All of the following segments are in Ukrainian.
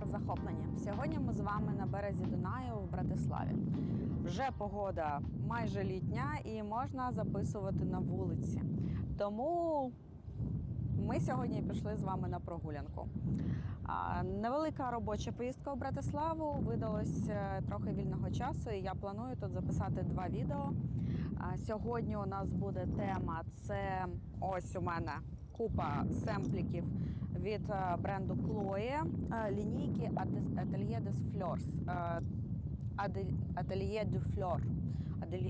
Вітаю перезахоплення! Сьогодні ми з вами на березі Дунаю в Братиславі. Вже погода майже літня і можна записувати на вулиці. Тому ми сьогодні пішли з вами на прогулянку. Невелика робоча поїздка у Братиславу. Видалось е, трохи вільного часу, і я планую тут записати два відео. Сьогодні у нас буде тема: це ось у мене купа семпліків від е, бренду Chloe, е, лінійки Ate- Atelier. Е, Адель- Atelier du Fleur.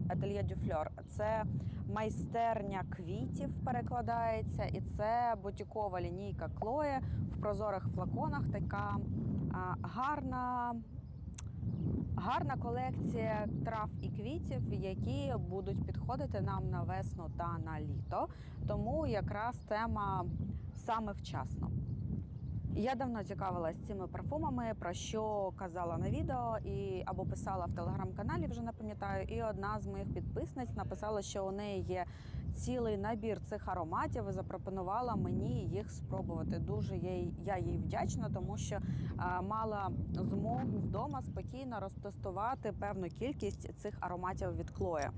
Atelier du Fleur. Це майстерня квітів перекладається, і це бутікова лінійка Chloe в прозорих флаконах. Така гарна. Гарна колекція трав і квітів, які будуть підходити нам на весну та на літо. Тому якраз тема саме вчасно. Я давно цікавилась цими парфумами, про що казала на відео і або писала в телеграм-каналі, вже не пам'ятаю. І одна з моїх підписниць написала, що у неї є цілий набір цих ароматів і запропонувала мені їх спробувати. Дуже їй, я їй вдячна, тому що а, мала змогу вдома спокійно розтестувати певну кількість цих ароматів від Клоя.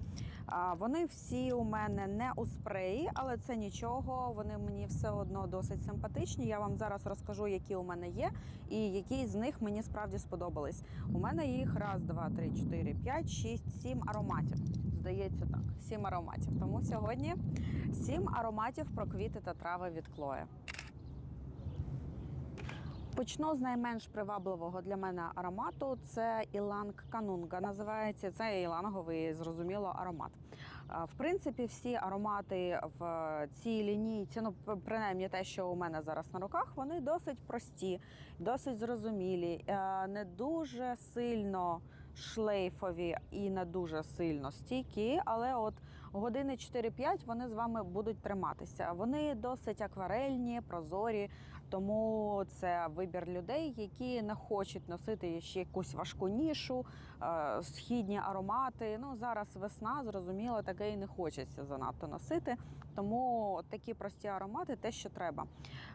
Вони всі у мене не у спреї, але це нічого. Вони мені все одно досить симпатичні. Я вам зараз розкажу, які у мене є, і які з них мені справді сподобались. У мене їх раз, два, три, чотири, п'ять, шість, сім ароматів. Здається, так, сім ароматів. Тому сьогодні сім ароматів про квіти та трави від Клоя. Почну з найменш привабливого для мене аромату. Це Іланг Канунга. Називається це іланговий зрозуміло аромат. В принципі, всі аромати в цій лінійці, ну принаймні те, що у мене зараз на руках, вони досить прості, досить зрозумілі, е, не дуже сильно шлейфові і не дуже сильно стійкі, але от години 4-5 вони з вами будуть триматися. Вони досить акварельні, прозорі, тому це вибір людей, які не хочуть носити ще якусь важку нішу, е, східні аромати. Ну зараз весна, зрозуміло, таке і не хочеться занадто носити. Тому такі прості аромати те, що треба.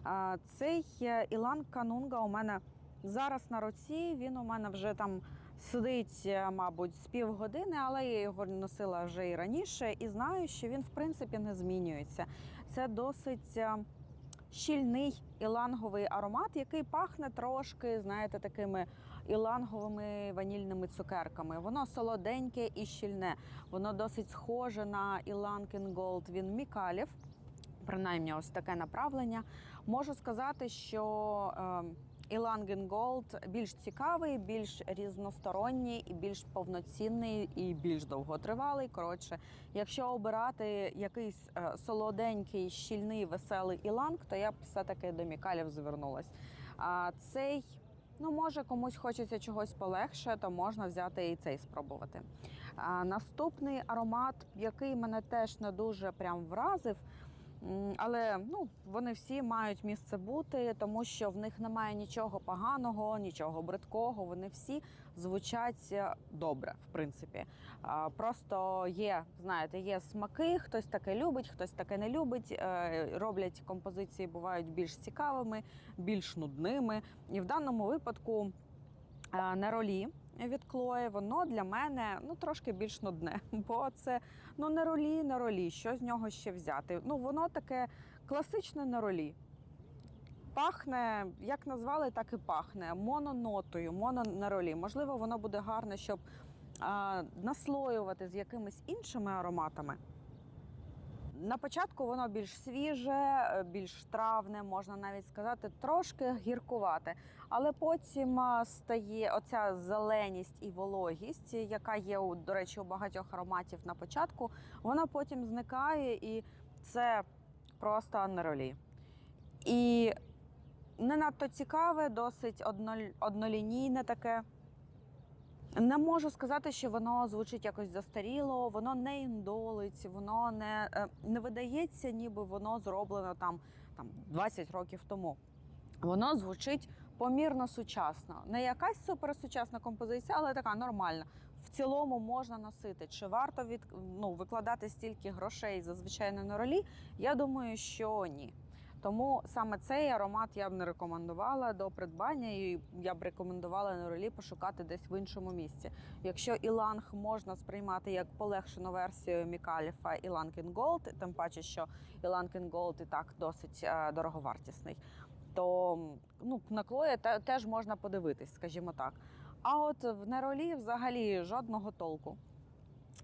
Е, Цей Ілан Канунга у мене зараз на руці. Він у мене вже там сидить, е, мабуть, з півгодини, але я його носила вже і раніше, і знаю, що він в принципі не змінюється. Це досить. Щільний іланговий аромат, який пахне трошки, знаєте, такими іланговими ванільними цукерками. Воно солоденьке і щільне. Воно досить схоже на Іланкін Голд. Він мікалів. Принаймні, ось таке направлення. Можу сказати, що е, Іланген Голд більш цікавий, більш різносторонній, і більш повноцінний і більш довготривалий. Коротше, якщо обирати якийсь е, солоденький, щільний, веселий іланг, то я б все-таки до мікалів звернулась. А цей. Ну, може, комусь хочеться чогось полегше, то можна взяти і цей спробувати. А, наступний аромат, який мене теж не дуже прям вразив. Але ну, вони всі мають місце бути, тому що в них немає нічого поганого, нічого бридкого. Вони всі звучать е, добре, в принципі. Просто є, знаєте, є смаки, хтось таке любить, хтось таке не любить. Е, Роблять композиції, бувають більш цікавими, більш нудними. І в даному випадку е, неролі від Клої, воно для мене ну трошки більш нудне, бо це ну на ролі, на ролі. Що з нього ще взяти? Ну воно таке класичне на ролі. Пахне, як назвали, так і пахне мононотою, моно на ролі. Можливо, воно буде гарне, щоб а, наслоювати з якимись іншими ароматами. На початку воно більш свіже, е, більш травне, можна навіть сказати, трошки гіркувате. Але потім стає оця зеленість і вологість, яка є, до речі, у багатьох ароматів на початку, вона потім зникає, і це просто анеролі. І не надто цікаве, досить однол- однолінійне таке. Не можу сказати, що воно звучить якось застаріло, воно не індолить, воно не, е, не видається, ніби воно зроблено там, там 20 років тому. Воно звучить помірно сучасно. Не якась суперсучасна композиція, але така нормальна. В цілому можна носити. Чи варто від, ну, викладати стільки грошей зазвичай на ролі? Я думаю, що ні. Тому саме цей аромат я б не рекомендувала до придбання, і я б рекомендувала на ролі пошукати десь в іншому місці. Якщо іланг можна сприймати як полегшену версію Мікаліфа Іланг Gold, тим паче, що Іланг Gold і так досить е, дороговартісний, то ну, на Клоє те- теж можна подивитись, скажімо так. А от в неролі взагалі жодного толку.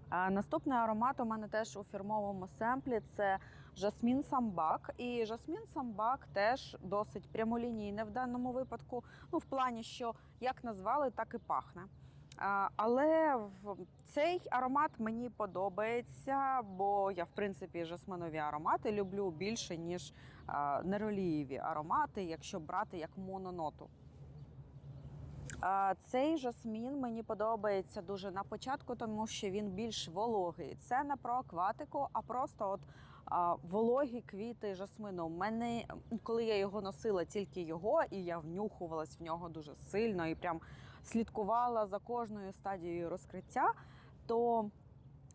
А наступний аромат у мене теж у фірмовому семплі це жасмін самбак. І жасмін самбак теж досить прямолінійне в даному випадку. Ну, в плані, що як назвали, так і пахне. Але цей аромат мені подобається, бо я, в принципі, жасминові аромати люблю більше, ніж неролієві аромати, якщо брати як мононоту. Цей жасмін мені подобається дуже на початку, тому що він більш вологий. Це не про акватику, а просто от вологі квіти жасмину. У мене, коли я його носила, тільки його, і я внюхувалась в нього дуже сильно і прям слідкувала за кожною стадією розкриття, то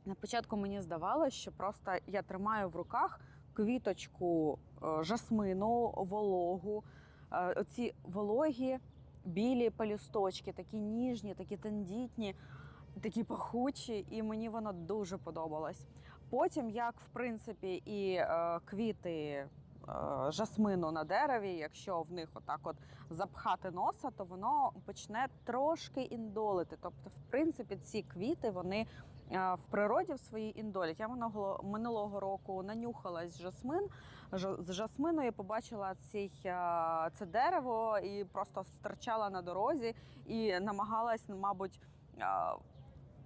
на початку мені здавалося, що просто я тримаю в руках квіточку е, жасмину, вологу, е, оці вологі білі пелюсточки, такі ніжні, такі тендітні, такі пахучі, і мені воно дуже подобалось. Потім, як в принципі, і е, квіти. е, Жасмину на дереві, якщо в них отак от запхати носа, то воно почне трошки індолити. Тобто, в принципі, ці квіти вони е, в природі в своїй індолять. Я минулого, року нанюхалась жасмин Жа- з жасмину я побачила цей, е, це дерево і просто стирчала на дорозі і намагалась, мабуть,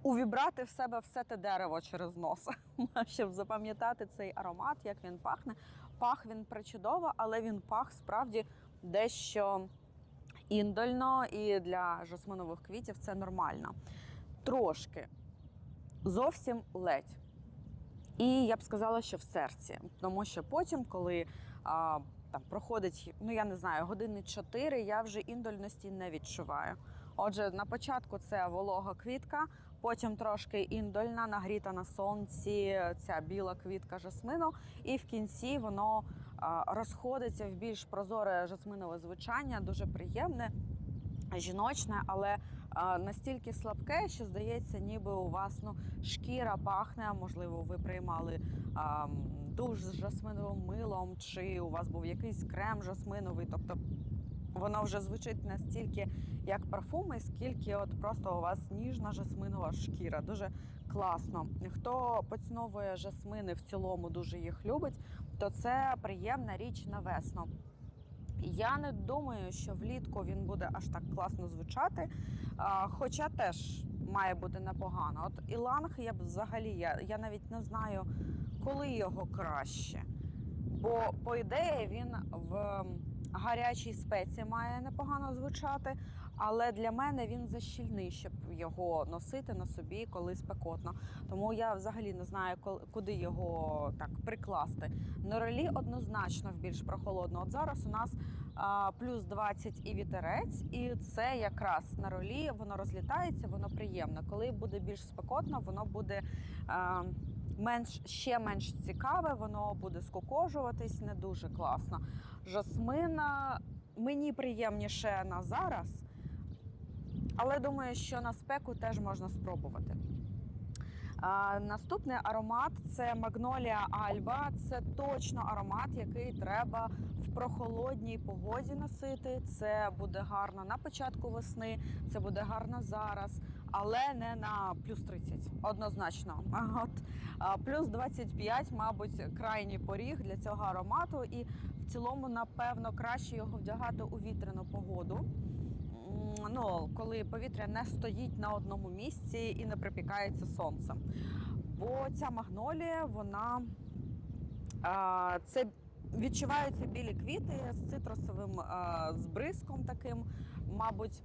увібрати в себе все те дерево через нос, щоб запам'ятати цей аромат, як він пахне. Пах він причудово, але він пах справді дещо індольно, і для жасминових квітів це нормально. Трошки, зовсім ледь. І я б сказала, що в серці, тому що потім, коли а, там проходить, ну я не знаю, години 4, я вже індольності не відчуваю. Отже, на початку це волога квітка, потім трошки індольна, нагріта на сонці, ця біла квітка жасмину, і в кінці воно розходиться в більш прозоре жасминове звучання, дуже приємне, жіночне, але настільки слабке, що здається, ніби у вас ну, шкіра пахне. Можливо, ви приймали душ з жасминовим милом, чи у вас був якийсь крем жасминовий. Тобто воно вже звучить настільки як парфуми, скільки от просто у вас ніжна жасминова шкіра. Дуже класно. Хто поціновує жасмини в цілому, дуже їх любить, то це приємна річ на весну. Я не думаю, що влітку він буде аж так класно звучати, хоча теж має бути непогано. От Іланг я б взагалі я, я навіть не знаю, коли його краще. Бо, по ідеї, він в гарячій спеці має непогано звучати, але для мене він защільний, щоб його носити на собі, коли спекотно. Тому я взагалі не знаю, куди його так прикласти. Норелі однозначно в більш прохолодно. От зараз у нас а, плюс 20 і вітерець, і це якраз на ролі воно розлітається, воно приємно. Коли буде більш спекотно, воно буде. А, Менш ще менш цікаве, воно буде скукожуватись не дуже класно. Жасмина мені приємніше на зараз, але думаю, що на спеку теж можна спробувати. Наступний аромат це Магнолія Альба. Це точно аромат, який треба в прохолодній погоді носити. Це буде гарно на початку весни, це буде гарно зараз, але не на плюс 30, однозначно. От плюс 25, мабуть, крайній поріг для цього аромату, і в цілому, напевно, краще його вдягати у вітряну погоду. Ну, коли повітря не стоїть на одному місці і не припікається сонцем. Бо ця магнолія, вона а, це відчуваються білі квіти з цитрусовим збризком таким, мабуть,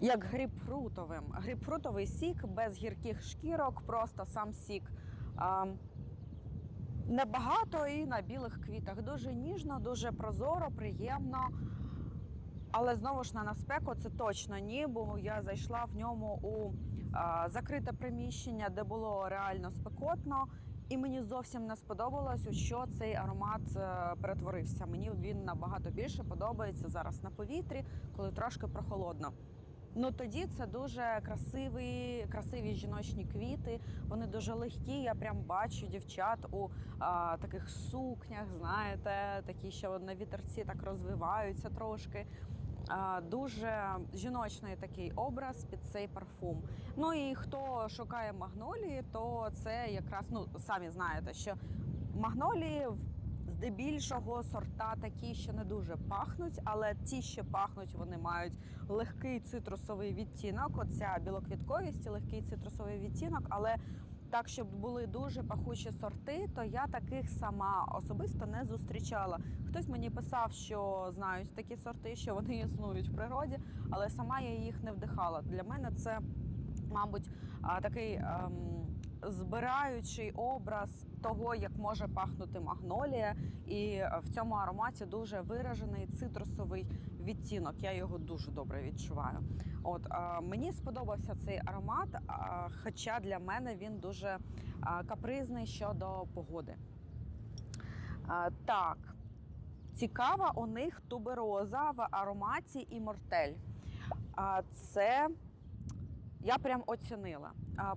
як грейпфрутовим. Грейпфрутовий сік без гірких шкірок, просто сам сік. А, Небагато і на білих квітах. Дуже ніжно, дуже прозоро, приємно. Але знову ж на на спеку це точно ні, бо я зайшла в ньому у а, закрите приміщення, де було реально спекотно, І мені зовсім не сподобалось, у що цей аромат е, перетворився. Мені він набагато більше подобається зараз на повітрі, коли трошки прохолодно. Ну тоді це дуже красиві, красиві жіночні квіти. Вони дуже легкі. Я прям бачу дівчат у а, таких сукнях, знаєте, такі, що на вітерці так розвиваються трошки. Дуже жіночний такий образ під цей парфум. Ну і хто шукає магнолії, то це якраз ну самі знаєте, що магнолії в- здебільшого сорта такі, що не дуже пахнуть, але ті, що пахнуть, вони мають легкий цитрусовий відтінок. Оця білоквітковість, і легкий цитрусовий відтінок, але. Так, щоб були дуже пахучі сорти, то я таких сама особисто не зустрічала. Хтось мені писав, що знають такі сорти, що вони існують в природі, але сама я їх не вдихала. Для мене це, мабуть, такий ем, збираючий образ того, як може пахнути магнолія, і е, в цьому ароматі дуже виражений цитрусовий відтінок. Я його дуже добре відчуваю. От а, мені сподобався цей аромат, а, хоча для мене він дуже капризний щодо погоди. Так, цікава у них тубероза в ароматі і мортель. А, це я прям оцінила.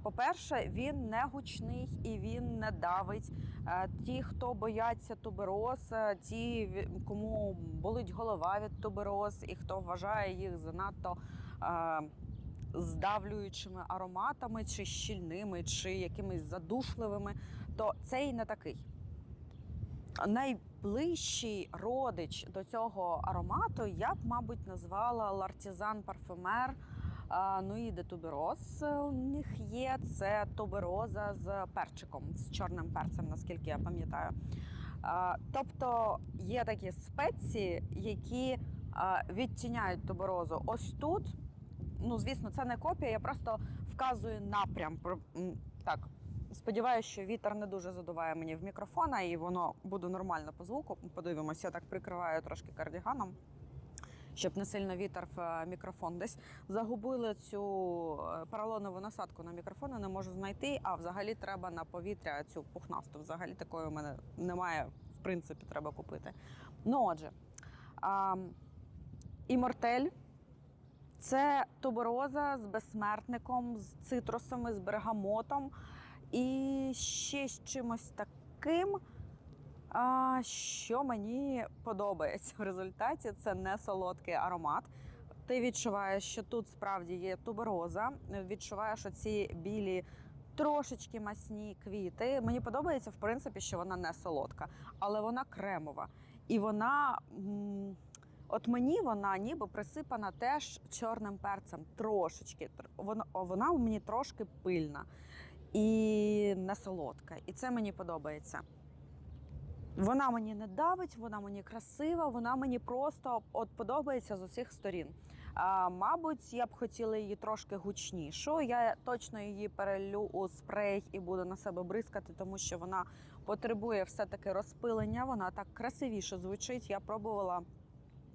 По-перше, він не гучний і він не давить. Е, Ті, хто бояться тубероз, е, ті, кому болить голова від тубероз, і хто вважає їх занадто е, здавлюючими ароматами, чи щільними, чи якимись задушливими, то цей не такий. Найближчий родич до цього аромату я б, мабуть, назвала Лартізан парфюмер Нуї де Тубероз. У них є це тубероза з перчиком, з чорним перцем, наскільки я пам'ятаю. Тобто є такі спеції, які відтіняють туберозу. Ось тут, ну звісно, це не копія, я просто вказую напрям. Так, сподіваюся, що вітер не дуже задуває мені в мікрофона, і воно буде нормально по звуку. Подивимося, так прикриваю трошки кардіганом. Щоб не сильно вітер в е, мікрофон. Десь загубили цю е, поролонову насадку на мікрофон, не можу знайти. А взагалі треба на повітря цю пухнасту. Взагалі такої у мене немає. В принципі, треба купити. Ну отже, а, імортель це тубероза з безсмертником, з цитрусами, з бергамотом і ще з чимось таким. А, що мені подобається в результаті, це не солодкий аромат. Ти відчуваєш, що тут справді є тубероза. Відчуваєш оці білі, трошечки масні квіти. Мені подобається, в принципі, що вона не солодка, але вона кремова. І вона. От мені вона ніби присипана теж чорним перцем. Трошечки. Тр- Вона, вона мені трошки пильна і не солодка. І це мені подобається. Вона мені не давить, вона мені красива, вона мені просто от подобається з усіх сторін. А, мабуть, я б хотіла її трошки гучнішу. Я точно її перелю у спрей і буду на себе бризкати, тому що вона потребує все-таки розпилення. Вона так красивіше звучить. Я пробувала.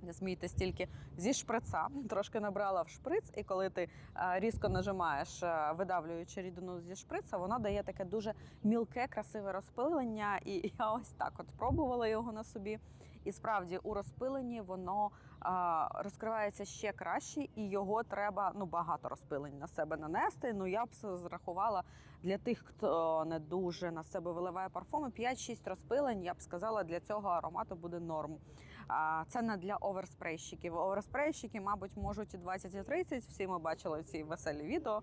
Не смійте стільки зі шприца. Трошки набрала в шприц, і коли ти е, різко нажимаєш, е, видавлюючи рідину зі шприца, воно дає таке дуже мілке, красиве розпилення. І я ось так от пробувала його на собі. І справді у розпиленні воно а, розкривається ще краще, і його треба ну багато розпилень на себе нанести. Ну я б зрахувала для тих, хто не дуже на себе виливає парфуми. 5-6 розпилень, я б сказала, для цього аромату буде норм. А це не для оверспрейщиків. Оверспрейщики, мабуть, можуть і 20, і 30. Всі ми бачили ці веселі відео.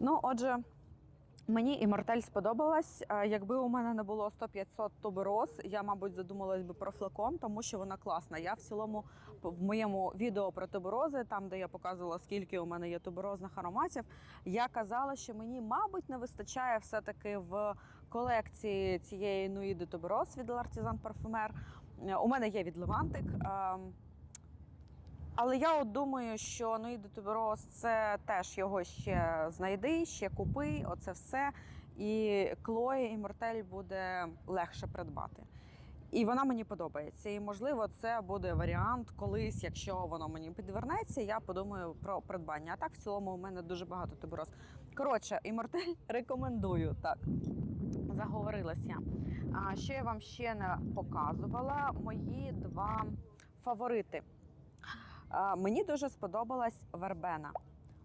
Ну, отже. Мені і Мортель сподобалась. Якби у мене не було 100-500 тубероз, я, мабуть, задумалась би про флакон, тому що вона класна. Я в цілому в моєму відео про туберози, там де я показувала, скільки у мене є туберозних ароматів, я казала, що мені, мабуть, не вистачає все-таки в колекції цієї нуїди тубероз від L'Artisan Parfumer. Е, У мене є від Левантик. ем, але я от думаю, що ну і Тубероз це теж його ще знайди, ще купи, оце все. І Клої і Мортель буде легше придбати. І вона мені подобається. І можливо, це буде варіант колись, якщо воно мені підвернеться, я подумаю про придбання. А так в цілому у мене дуже багато тубероз. Коротше, і Мортель рекомендую так. Заговорилася. А що я вам ще не показувала? Мої два фаворити. Мені дуже сподобалась вербена.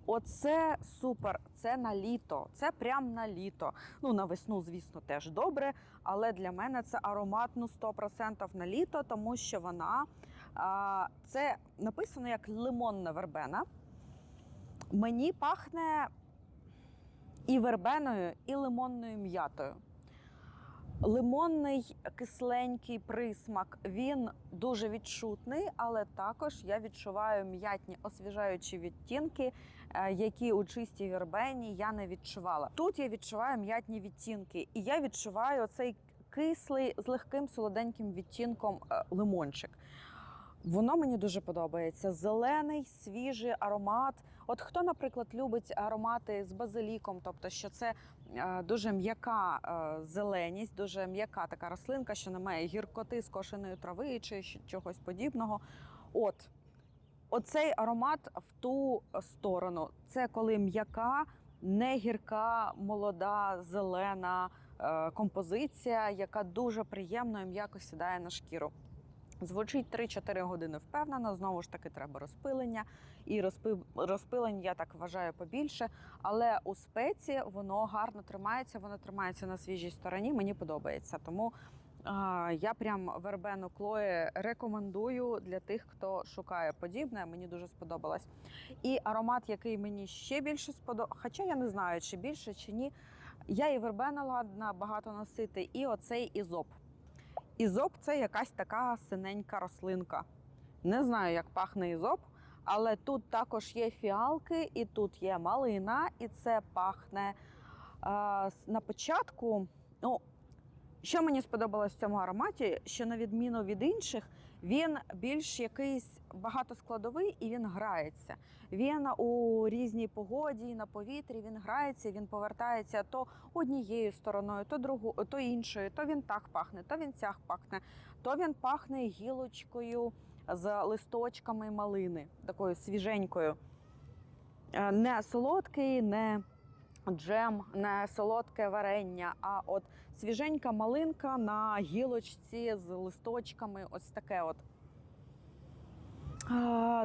Оце супер, це на літо, це прям на літо. Ну, на весну, звісно, теж добре, але для мене це аромат ну, 100% на літо, тому що вона а, це написано як лимонна вербена. Мені пахне і вербеною, і лимонною м'ятою. Лимонний кисленький присмак, він дуже відчутний, але також я відчуваю м'ятні освіжаючі відтінки, е, які у чистій вербені я не відчувала. Тут я відчуваю м'ятні відтінки, і я відчуваю цей кислий з легким солоденьким відтінком е, лимончик. Воно мені дуже подобається. Зелений, свіжий аромат. От хто, наприклад, любить аромати з базиліком, тобто, що це дуже м'яка е, зеленість, дуже м'яка така рослинка, що не має гіркоти скошеної трави чи чогось подібного. От. Оцей аромат в ту сторону. Це коли м'яка, не гірка, молода, зелена е, композиція, яка дуже приємно і м'яко сідає на шкіру. Звучить 3-4 години впевнено. Знову ж таки, треба розпилення. І розпи... розпилень, я так вважаю, побільше. Але у спеці воно гарно тримається, воно тримається на свіжій стороні. Мені подобається. Тому а, я прям вербену Клої рекомендую для тих, хто шукає подібне. Мені дуже сподобалось. І аромат, який мені ще більше сподобався, хоча я не знаю, чи більше, чи ні. Я і вербена ладна багато носити, і оцей ізоп. Ізоп це якась така синенька рослинка. Не знаю, як пахне ізоп, але тут також є фіалки, і тут є малина, і це пахне на початку. Ну, що мені сподобалось в цьому ароматі, що на відміну від інших, він більш якийсь багатоскладовий і він грається. Він у різній погоді, на повітрі він грається, він повертається то однією стороною, то другу, то іншою. То він так пахне, то він цях пахне, то він пахне гілочкою з листочками малини, такою свіженькою. Е, Не солодкий, не джем, не солодке варення, а от свіженька малинка на гілочці з листочками. Ось таке от.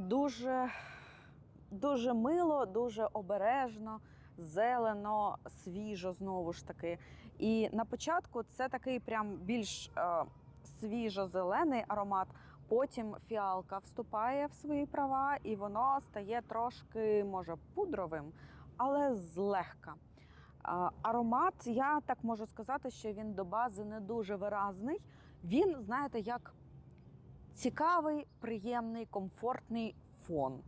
Дуже, дуже мило, дуже обережно, зелено, свіжо знову ж таки. І на початку це такий прям більш е, свіжо-зелений аромат. Потім фіалка вступає в свої права, і воно стає трошки, може, пудровим, але злегка. Аромат, я так можу сказати, що він до бази не дуже виразний. Він, знаєте, як цікавий, приємний, комфортний фон.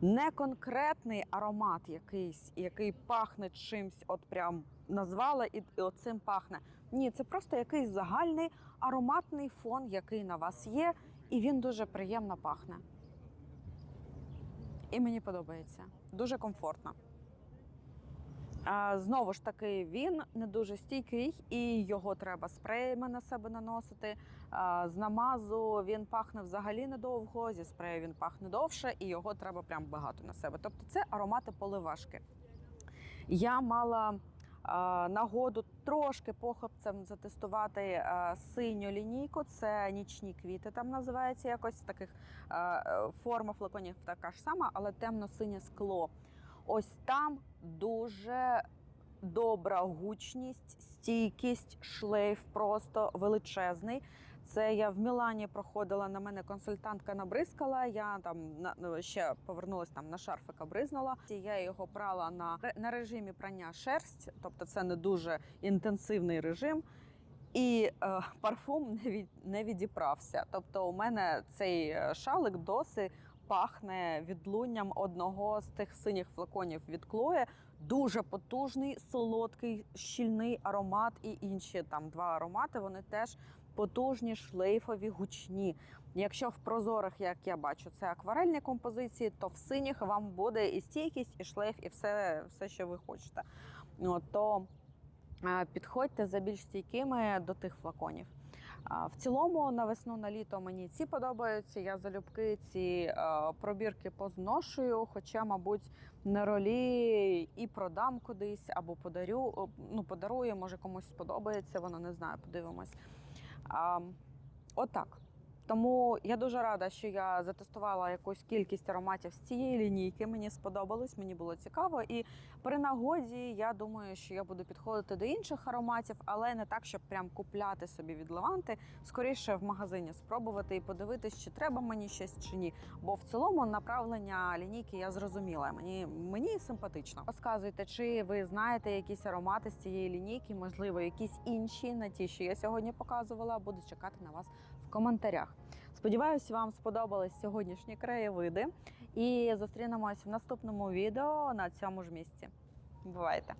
Не конкретний аромат якийсь, який пахне чимсь, от прям назвала і, і оцим пахне. Ні, це просто якийсь загальний ароматний фон, який на вас є, і він дуже приємно пахне. І мені подобається. Дуже комфортно. Знову ж таки, він не дуже стійкий, і його треба спреями на себе наносити. З намазу він пахне взагалі недовго, зі спрею він пахне довше, і його треба прям багато на себе. Тобто це аромати поливашки. Я мала нагоду трошки похопцем затестувати синю лінійку. Це нічні квіти, там називається якось в таких е, форма флаконів така ж сама, але темно-синє скло. Ось там дуже добра гучність, стійкість, шлейф просто величезний. Це я в Мілані проходила на мене консультантка набризкала. Я там на ну, ще повернулася там на шарфика бризнула. Я його прала на, на режимі прання шерсть, тобто це не дуже інтенсивний режим. І е, парфум не, від, не відіправся. Тобто, у мене цей е, шалик досі пахне відлунням одного з тих синіх флаконів від Клоє. Дуже потужний, солодкий, щільний аромат, і інші там два аромати. Вони теж потужні, шлейфові, гучні. Якщо в прозорих, як я бачу, це акварельні композиції, то в синіх вам буде і стійкість, і шлейф, і все, все що ви хочете. То підходьте за більш стійкими до тих флаконів. В цілому на весну на літо мені ці подобаються. Я залюбки ці е, пробірки позношую, хоча, мабуть, на ролі і продам кудись або подарю. Ну, подарую, може комусь сподобається, воно не знаю, подивимось. Отак. Тому я дуже рада, що я затестувала якусь кількість ароматів з цієї лінійки. Мені сподобалось, мені було цікаво. І при нагоді я думаю, що я буду підходити до інших ароматів, але не так, щоб прям купляти собі від Леванти. Скоріше в магазині спробувати і подивитись, чи треба мені щось чи ні. Бо в цілому направлення лінійки я зрозуміла. Мені мені симпатично. Розказуйте, чи ви знаєте якісь аромати з цієї лінійки, можливо, якісь інші на ті, що я сьогодні показувала. Буду чекати на вас коментарях. Сподіваюсь, вам сподобались сьогоднішні краєвиди. І зустрінемось в наступному відео на цьому ж місці. Бувайте!